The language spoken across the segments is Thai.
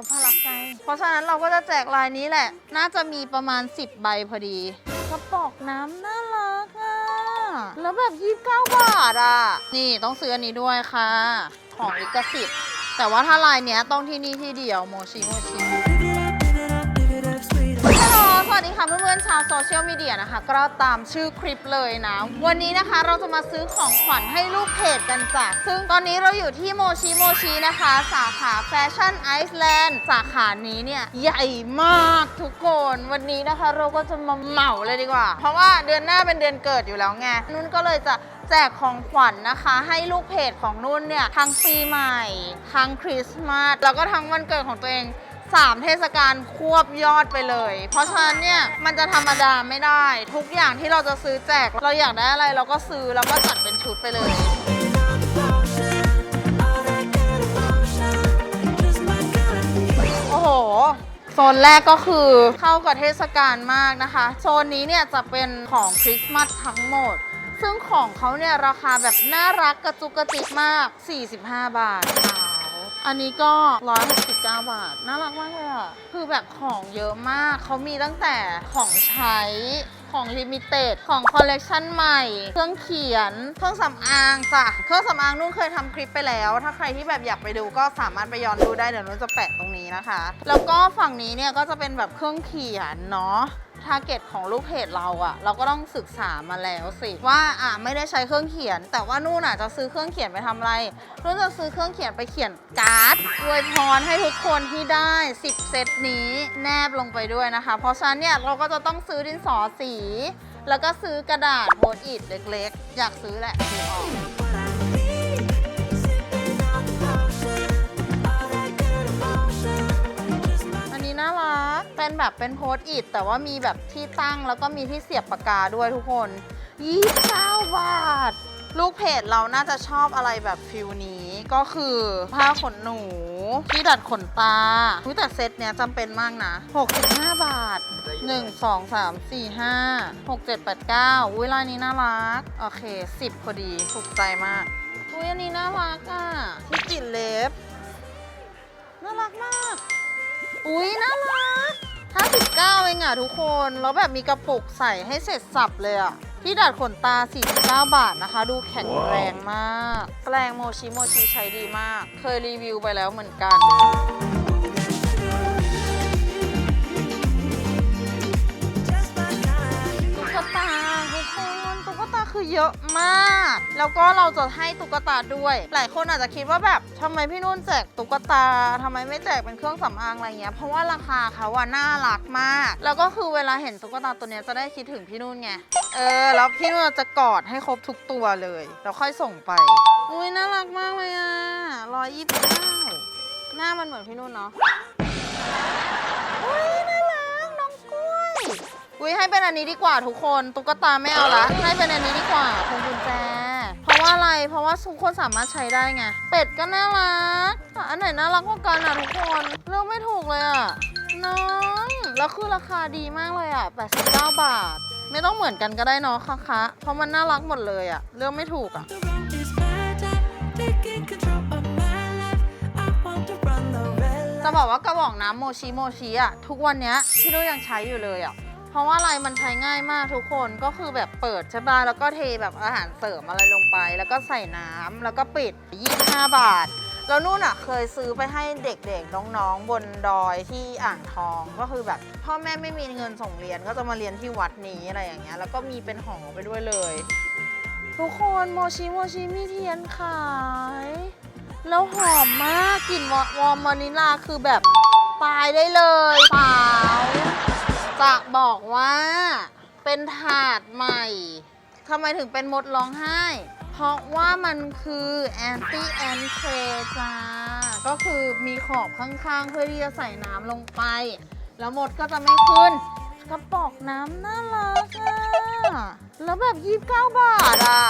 นพลักษ์ไงเพราะฉะนั้นเราก็จะแจกลายนี้แหละ น่าจะมีประมาณ 10 ใบพอดีกระป๋องน้ำน่ารักอะ แล้วแบบ 29 บาทอะ นี่ต้องซื้ออันนี้ด้วยค่ะ ของลิขสิทธิ์แต่ว่าถ้าลายเนี้ยต้องที่นี่ที่เดียวโมชิโมชิาวโซเชียลมีเดียนะคะ ก็ตามชื่อคลิปเลยนะ วันนี้นะคะเราจะมาซื้อของขวัญให้ลูกเพจกันจ้ะซึ่งตอนนี้เราอยู่ที่โมชิโมชินะคะ สาขาแฟชั่นไอซ์แลนด์สาขานี้เนี่ย ใหญ่มากทุกคน วันนี้นะคะเราก็จะมาเหมาเลยดีกว่า เพราะว่าเดือนหน้าเป็นเดือนเกิดอยู่แล้วไงนุ่นก็เลยจะแจกของขวัญนะคะ ให้ลูกเพจของนุ่นเนี่ย ทั้งปีใหม่ ทั้งคริสต์มาสแล้วก็ทั้งวันเกิดของตัวเอง สามเทศกาลควบยอดไปเลย เพราะฉะนั้นเนี่ยมันจะธรรมดาไม่ได้ ทุกอย่างที่เราจะซื้อแจก เราอยากได้อะไรเราก็ซื้อแล้วก็จัดเป็นชุดไปเลย โอ้โห โซนแรกก็คือเข้ากับเทศกาลมากนะคะ โซนนี้เนี่ยจะเป็นของคริสต์มาสทั้งหมดซึ่งของเขาเนี่ยราคาแบบน่ารักกระจุกกระจิกมาก 45 บาทขาว อันนี้ก็ 169 บาท น่ารักมากเลยอะคือแบบของเยอะมาก เขามีตั้งแต่ของใช้ของลิมิเต็ดของคอลเลกชันใหม่ เครื่องเขียน เครื่องสำอางจ้ะ เครื่องสำอางนุ่นเคยทำคลิปไปแล้ว ถ้าใครที่แบบอยากไปดูก็สามารถไปย้อนดูได้ เดี๋ยวนุ่นจะแปะตรงนี้นะคะ แล้วก็ฝั่งนี้เนี่ยก็จะเป็นแบบเครื่องเขียนเนาะ ทาร์เก็ตของลูกเพจเราอะเราก็ต้องศึกษามาแล้วสิว่าอะไม่ได้ใช้เครื่องเขียน แต่ว่านู่นอะจะซื้อเครื่องเขียนไปทำอะไรนู่นจะซื้อเครื่องเขียนไปเขียนการ์ดอวยพรให้ทุกคนที่ได้ 10 เซตนี้แนบลงไปด้วยนะคะ เพราะฉะนั้นเนี่ยเราก็จะต้องซื้อดินสอสี แล้วก็ซื้อกระดาษโพสต์อิทเล็กๆ อยากซื้อแหละซื้อออก อันนี้น่ารัก เป็นแบบเป็นโพสต์อิทแต่ว่ามีแบบที่ตั้งแล้วก็มีที่เสียบปากกาด้วยทุกคน29บาท ลูกเพจเราน่าจะชอบอะไรแบบฟิลนี้ก็คือผ้าขนหนูที่ดัดขนตาอุ๊ยแต่เซตเนี้ยจำเป็นมากนะ 65 บาท 1 2 3 4 5 6 7 8 9 อุ้ยลายนี้น่ารัก โอเค 10 พอดีถูกใจมาก อุ้ยอันนี้น่ารักอะ ที่ติดเล็บ น่ารักมาก อุ๊ยน่ารัก 59เองอะทุกคน แล้วแบบมีกระปุกใส่ให้เสร็จสับเลยอะ ที่ดัดขนตา 49 บาทนะคะ ดูแข็งแรงมาก แปรงโมชิโมชิใช้ดีมาก เคยรีวิวไปแล้วเหมือนกัน เยอะมาก แล้วก็เราจะให้ตุ๊กตาด้วย หลายคนอาจจะคิดว่าแบบทำไมพี่นุ่นแจกตุ๊กตาทำไมไม่แจกเป็นเครื่องสำอางอะไรเงี้ย เพราะว่าราคาเขาอะน่ารักมาก แล้วก็คือเวลาเห็นตุ๊กตาตัวเนี้ยจะได้คิดถึงพี่นุ่นไง เออ แล้วพี่นุ่นจะกอดให้ครบทุกตัวเลย แล้วค่อยส่งไป อุ้ยน่ารักมากเลยอะร้อยยี่สิบเก้าหน้ามันเหมือนพี่นุ่นเนาะอุ้ยน่า อุ้ยให้เป็นอันนี้ดีกว่าทุกคนตุ๊กตาไม่เอาละให้เป็นอันนี้ดีกว่าพวงกุญแจ เพราะว่าอะไรเพราะว่าทุกคนสามารถใช้ได้ไงเป็ดก็น่ารักแต่อันไหนน่ารักกว่ากันอะทุกคนเลือกไม่ถูกเลยอะน้องแล้วคือราคาดีมากเลยอะ89 บาท ไม่ต้องเหมือนกันก็ได้เนาะค่ะคะเพราะมันน่ารักหมดเลยอะเลือกไม่ถูกอะจะบอกว่ากระบอกน้ำโมชิโมชิอะทุกวันเนี้ยพี่นุ้ยยังใช้อยู่เลยอะ เพราะว่าอะไรมันใช้ง่ายมากทุกคนก็คือแบบเปิดใช่ป่ะแล้วก็เทแบบอาหารเสริมอะไรลงไป แล้วก็ใส่น้ำแล้วก็ปิด 25 บาท แล้วนู่นอะเคยซื้อไปให้เด็กๆน้องๆบนดอยที่อ่างทองก็คือแบบพ่อแม่ไม่มีเงินส่งเรียนก็จะมาเรียนที่วัดนี้อะไรอย่างเงี้ยแล้วก็มีเป็นห่อไปด้วยเลย ทุกคนโมชิโมชิมีเทียนขายแล้วหอมมากกลิ่นววอมวานิลาคือแบบตายได้เลยเปล่า จะบอกว่าเป็นถาดใหม่ทำไมถึงเป็นมดร้องไห้ เพราะว่ามันคือแอนตี้แอนเทจ้า ก็คือมีขอบข้างๆ เพื่อที่จะใส่น้ำลงไป แล้วมดก็จะไม่ขึ้น กระป๋องน้ำน่ารักอะแล้วแบบ 29 บาทอะ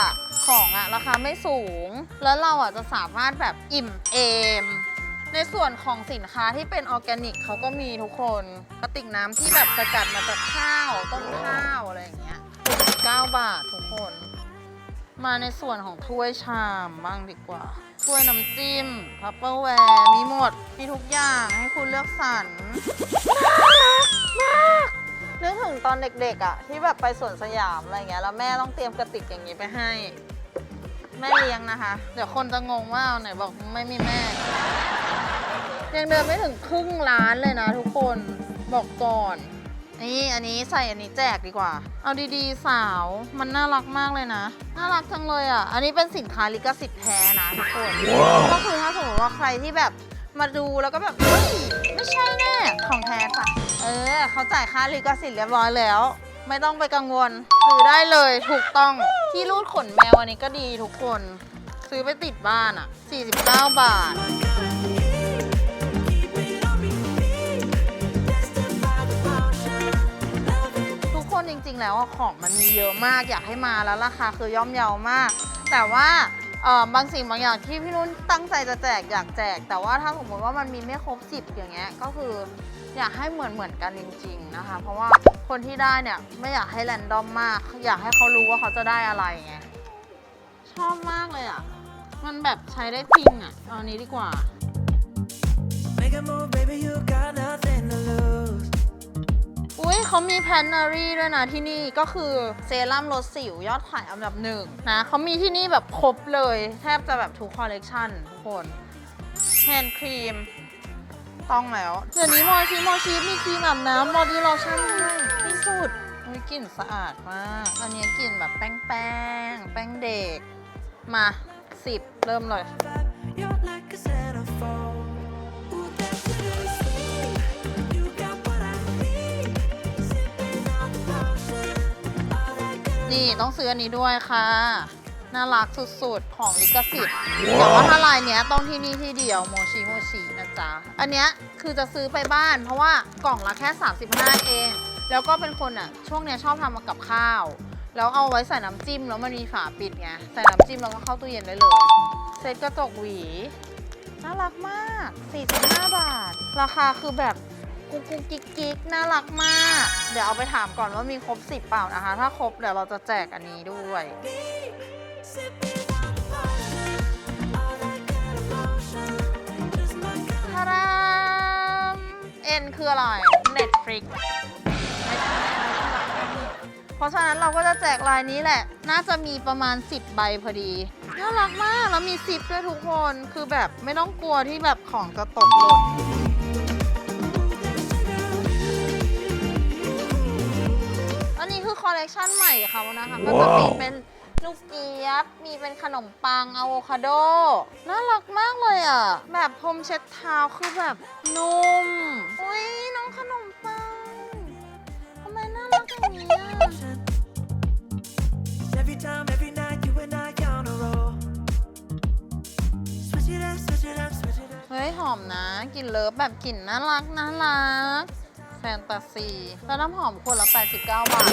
ของอะราคาไม่สูง แล้วเราอะจะสามารถแบบอิ่มเอม ในส่วนของสินค้าที่เป็นออร์แกนิกเขาก็มีทุกคนกระติกน้ำที่แบบสกัดมาจากข้าวต้นข้าวอะไรอย่างเงี้ย9บาททุกคน มาในส่วนของถ้วยชามบ้างดีกว่า ถ้วยน้ำจิ้มพัปเปอร์แวร์มีหมด มีทุกอย่างให้คุณเลือกสรรน่ารักมากนึกถึงตอนเด็กๆอะ ที่แบบไปสวนสยามอะไรเงี้ยแล้วแม่ต้องเตรียมกระติกอย่างนี้ไปให้ แม่เลี้ยงนะคะ เดี๋ยวคนจะงงว่าเอาไหนบอกไม่มีแม่ ยังเดินไม่ถึงครึ่งร้านเลยนะทุกคนบอกก่อน นี่อันนี้ใส่อันนี้แจกดีกว่า เอาดีๆสาวมันน่ารักมากเลยนะ น่ารักจังเลยอะ อันนี้เป็นสินค้าลิขสิทธิ์แท้นะทุกคน ก็คือถ้าสมมติว่าใครที่แบบมาดูแล้วก็แบบเฮ้ยไม่ใช่แน่ของแท้จ้ะเออเขาจ่ายค่าลิขสิทธิ์เรียบร้อยแล้ว ไม่ต้องไปกังวลซื้อได้เลยถูกต้องที่รูดขนแมวอันนี้ก็ดีทุกคน ซื้อไปติดบ้านอะ 49 บาท ริงๆ แล้วของมันมีเยอะมากอยากให้มาแล้วราคาคือย่อมเยาวมาก แต่ว่าเอ่อบางสิ่งบางอย่างที่พี่นุ่นตั้งใจจะแจกอยากแจก แต่ว่าถ้าสมมติว่ามันมีไม่ครบสิบอย่างเงี้ยก็คืออยากให้เหมือนเหมือนกันจริง ๆนะคะ เพราะว่าคนที่ได้เนี่ยไม่อยากให้แรนดอมมาก อยากให้เขารู้ว่าเขาจะได้อะไรไงชอบมากเลยอะ มันแบบใช้ได้จริงอะเอาอันนี้ดีกว่า Make a move, เขามีแพนนารีด้วยนะที่นี่ก็คือเซรั่มลดสิวยอดขายอันดับหนึ่งนะเขามีที่นี่แบบครบเลย แทบจะแบบทุกคอลเลกชันทุกคนแฮนด์ครีมต้องแล้วเดี๋ยวนี้มอชิมอชิมีครีมอาบน้ำบอดี้โลชั่นด้วยที่สุดอุ้ยกลิ่นสะอาดมากอันนี้กลิ่นแบบแป้งแป้งแป้งเด็กมาสิบเริ่มเลย นี่ต้องซื้ออันนี้ด้วยค่ะ น่ารักสุดๆ ของลิขสิทธิ์แต่ว่าถ้าลายเนี้ยต้องที่นี่ที่เดียวโมชิโมชินะจ๊ะ อันเนี้ยคือจะซื้อไปบ้าน เพราะว่ากล่องละแค่ 35 เอง แล้วก็เป็นคนอะ ช่วงเนี้ยชอบทำมากับข้าว แล้วเอาไว้ใส่น้ำจิ้มแล้วมันมีฝาปิดไง ใส่น้ำจิ้มแล้วก็เข้าตู้เย็นได้เลย เซตกระจกหวี น่ารักมาก 45 บาท ราคาคือแบบ กุ๊กกุ๊กกิ๊กกิ๊กน่ารักมาก เดี๋ยวเอาไปถามก่อนว่ามีครบ10เปล่านะคะ ถ้าครบเดี๋ยวเราจะแจกอันนี้ด้วย ทารามเอ็นคืออะไร Netflix เพราะฉะนั้นเราก็จะแจกลายนี้แหละ น่าจะมีประมาณ 10 ใบพอดี น่ารักมาก แล้วมีซิปด้วยทุกคน คือแบบไม่ต้องกลัวที่แบบของจะตกหล่น คือคอลเลกชันใหม่เขานะคะ ก็จะมีเป็นลูกเจี๊ยบ มีเป็นขนมปังอะโวคาโด น่ารักมากเลยอะ แบบพรมเช็ดเท้าคือแบบนุ่ม อุ้ยน้องขนมปัง ทำไมน่ารักอย่างนี้อะ emotion. Every time, every night, you and I on a roll. Switch it up, switch it up, switch it up. เฮ้ยหอมนะกลิ่นเลิฟแบบกลิ่นน่ารักน่ารัก แฟนตาซีแล้วน้ำหอมขวดละ 89 บาท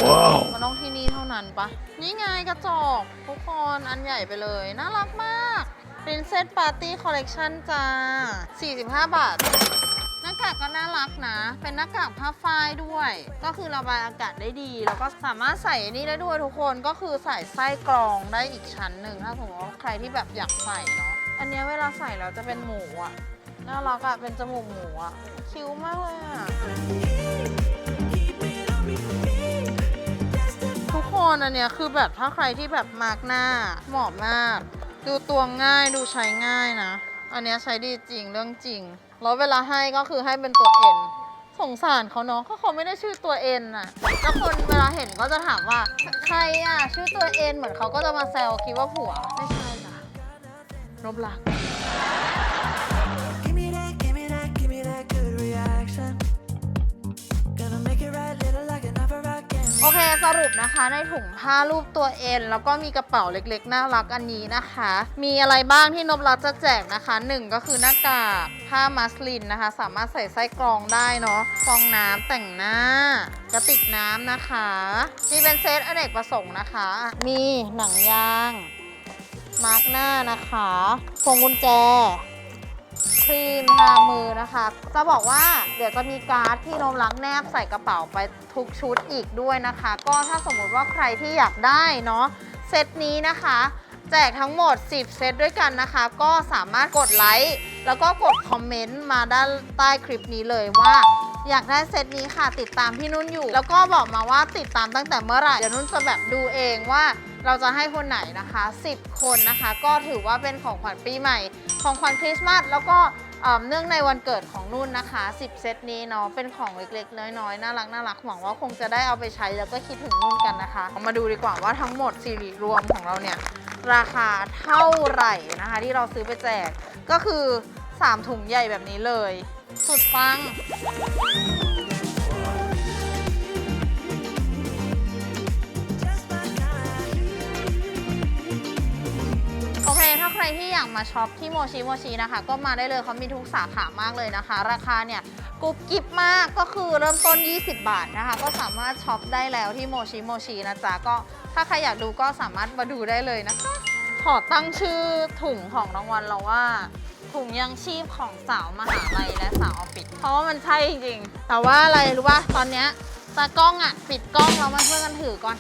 มันต้องที่นี่เท่านั้นปะนี่ไงกระจกทุกคนอันใหญ่ไปเลย น่ารักมาก Princess Party Collection จ้า 45 บาทหน้ากากก็น่ารักนะ เป็นหน้ากากผ้าฝ้ายด้วย ก็คือระบายอากาศได้ดี แล้วก็สามารถใส่อันนี้ได้ด้วยทุกคน ก็คือใส่ไส้กรองได้อีกชั้นหนึ่งถ้าสมมติว่าใครที่แบบอยากใส่เนาะ อันเนี้ยเวลาใส่แล้วจะเป็นหมูอะ น่ารักอะเป็นจมูกหมูอะคิ้วมากเลยอะทุกคนอันเนี้ยคือแบบถ้าใครที่แบบมาร์กหน้าเหมาะมาก ดูตัวง่ายดูใช้ง่ายนะ อันเนี้ยใช้ดีจริงเรื่องจริง แล้วเวลาให้ก็คือให้เป็นตัวเอ็นสงสารเขาเนาะเพราเขาไม่ได้ชื่อตัวเอ็นอะแล้วคนเวลาเห็นก็จะถามว่า ใครอะชื่อตัวเอ็นเหมือนเขาก็จะมาแซวคิดว่าผัวไม่ใช่จ้ะลบลัก โอเคสรุปนะคะในถุงผ้ารูปตัวเอ็นแล้วก็มีกระเป๋าเล็กๆ น่ารักอันนี้นะคะ มีอะไรบ้างที่นบรัตจะแจกนะคะหนึ่งก็คือหน้ากากผ้ามัสลินนะคะ สามารถใส่ไส้กรองได้เนาะฟองน้ำแต่งหน้ากระติกน้ำนะคะมีเป็นเซตอเนกประสงค์นะคะ มีหนังยางมาร์กหน้านะคะพวงกุญแจ ครีมทามือนะคะ จะบอกว่าเดี๋ยวจะมีการ์ดที่นมรักแนบใส่กระเป๋าไปทุกชุดอีกด้วยนะคะ ก็ถ้าสมมติว่าใครที่อยากได้เนาะเซตนี้นะคะ แจกทั้งหมด 10 เซตด้วยกันนะคะ ก็สามารถกดไลค์แล้วก็กดคอมเมนต์มาด้านใต้คลิปนี้เลยว่าอยากได้เซตนี้ค่ะติดตามพี่นุ่นอยู่ แล้วก็บอกมาว่าติดตามตั้งแต่เมื่อไหร่เดี๋ยวนุ่นจะแบบดูเองว่า เราจะให้คนไหนนะคะ 10 คนนะคะ ก็ถือว่าเป็นของขวัญปีใหม่ ของขวัญคริสต์มาสแล้วก็เอ่อเนื่องในวันเกิดของนุ่นนะคะ 10 เซตนี้เนาะเป็นของเล็กๆ น้อยๆ น่ารักน่ารักหวังว่าคงจะได้เอาไปใช้แล้วก็คิดถึงนุ่นกันนะคะเอามาดูดีกว่าว่าทั้งหมดซีรีส์รวมของเราเนี่ย ราคาเท่าไหร่นะคะ ที่เราซื้อไปแจกก็คือ 3 ถุงใหญ่แบบนี้เลย สุดฟัง ถ้าใครที่อยากมาช็อปที่โมชิโมชินะคะ ก็มาได้เลยเขามีทุกสาขามากเลยนะคะ ราคาเนี่ยกรุบกิบมากก็คือเริ่มต้น 20 บาทนะคะ ก็สามารถช็อปได้แล้วที่โมชิโมชินะจ๊ะก็ถ้าใครอยากดูก็สามารถมาดูได้เลยนะคะ ขอตั้งชื่อถุงของรางวัลเราว่าถุงยังชีพของสาวมหาลัยและสาวออฟฟิศเพราะว่ามันใช่จริงๆแต่ว่าอะไรรู้ป่ะตอนเนี้ยตากล้องอะ ปิดกล้องเรามาช่วยกันถือก่อน